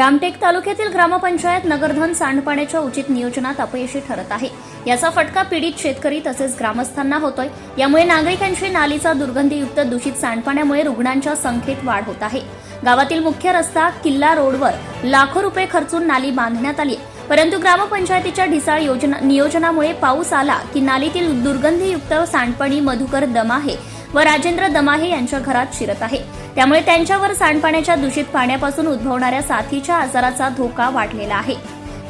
रामटेक तालुक्यातील ग्रामपंचायत नगरधन सांडपाण्याच्या उचित नियोजनात अपयशी ठरत आहे. याचा फटका पीडित शेतकरी तसेच ग्रामस्थांना होतोय. यामुळे नागरिकांची नालीचा दुर्गंधीयुक्त दूषित सांडपाण्यामुळे रुग्णांच्या संख्येत वाढ होत आहे. गावातील मुख्य रस्ता किल्ला रोडवर लाखो रुपये खर्चून नाली बांधण्यात आली आहे. परंतु ग्रामपंचायतीच्या ढिसाळ योजना नियोजनामुळे पाऊस आला की नालीतील दुर्गंधीयुक्त सांडपाणी मधुकर दमाहे व राजेंद्र दमाहे यांच्या घरात शिरत आहे. त्यामुळे त्यांच्यावर सांडपाण्याच्या दूषित पाण्यापासून उद्भवणाऱ्या साथीच्या आजाराचा धोका वाढलेला आहे.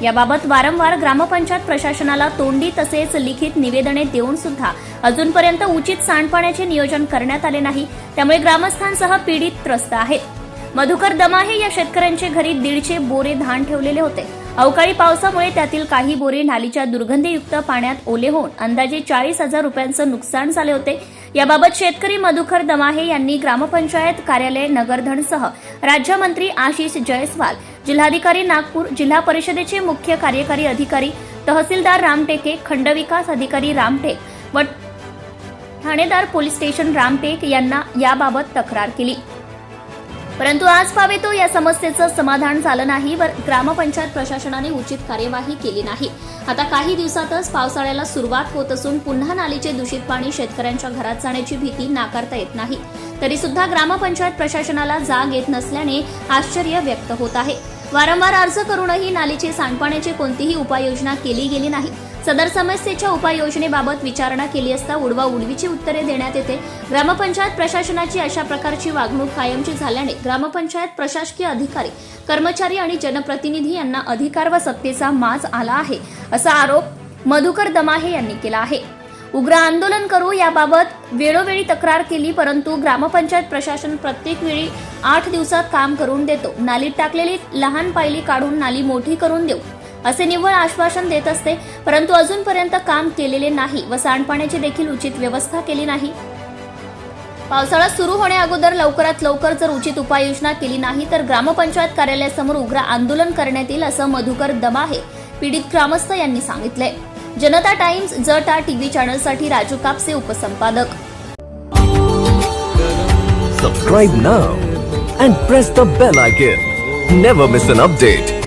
याबाबत वारंवार ग्रामपंचायत प्रशासनाला तोंडी तसेच लिखित निवेदने देऊन सुद्धा अजूनपर्यंत उचित सांडपाण्याचे नियोजन करण्यात आले नाही. त्यामुळे ग्रामस्थांसह पीडित त्रस्त आहेत. मधुकर दमाहे या शेतकऱ्यांचे घरी दीडशे बोरे धान ठेवलेले होते. अवकाळी पावसामुळे त्यातील काही बोरे नालीच्या दुर्गंधीयुक्त पाण्यात ओले होऊन अंदाजे चाळीस हजार रुपयांचं नुकसान झाले होते. याबाबत शेतकरी मधुकर दमाहे यांनी ग्रामपंचायत कार्यालय नगरधनसह राज्यमंत्री आशिष जयस्वाल जिल्हाधिकारी नागपूर जिल्हा परिषदेचे मुख्य कार्यकारी अधिकारी तहसीलदार रामटेके खंडविकास अधिकारी रामटेक व ठाणेदार पोलीस स्टेशन रामटेक यांना याबाबत तक्रार केली. परंतु आज पावेतो या समस्येचं समाधान झालं नाही व ग्रामपंचायत प्रशासनाने उचित कार्यवाही केली नाही. आता काही दिवसातच पावसाळ्याला सुरुवात होत असून पुन्हा नालीचे दूषित पाणी शेतकऱ्यांच्या घरात जाण्याची भीती नाकारता येत नाही. तरी सुद्धा ग्रामपंचायत प्रशासनाला जाग येत नसल्याने आश्चर्य व्यक्त होत आहे. वारंवार अर्ज करूनही नालीचे सांडपाण्याची कोणतीही उपाययोजना केली गेली नाही. सदर समस्येच्या उपाययोजनेबाबत विचारणा केली असता उडवा उडवीची उत्तरे देण्यात येते. ग्रामपंचायत प्रशासनाची अशा प्रकारची वागणूक कायमची झाल्याने ग्रामपंचायत प्रशासकीय अधिकारी कर्मचारी आणि जनप्रतिनिधी यांना अधिकार व सत्तेचा माज आला आहे असा आरोप मधुकर दमाहे यांनी केला आहे. उग्र आंदोलन करू याबाबत वेळोवेळी तक्रार केली परंतु ग्रामपंचायत प्रशासन प्रत्येक वेळी आठ दिवसात काम करून देतो. नालीत टाकलेली लहान पायली काढून नाली मोठी करून देऊ. असे निव्वळ आश्वासन देत असते परंतु अजूनपर्यंत काम केलेले नाही व सांडपाण्याची देखील उचित व्यवस्था केली नाही. पावसाळा सुरू होण्या अगोदर लवकरात लवकर जर उचित उपाययोजना केली नाही तर ग्रामपंचायत कार्यालयासमोर उग्र आंदोलन करण्यात येईल असं मधुकर दमाहे पीडित ग्रामस्थ यांनी सांगितलंय जनता टाइम्स जटा टीव्ही चॅनलसाठी Raju Kapse उपसंपादक. Subscribe now and press the bell icon never miss an update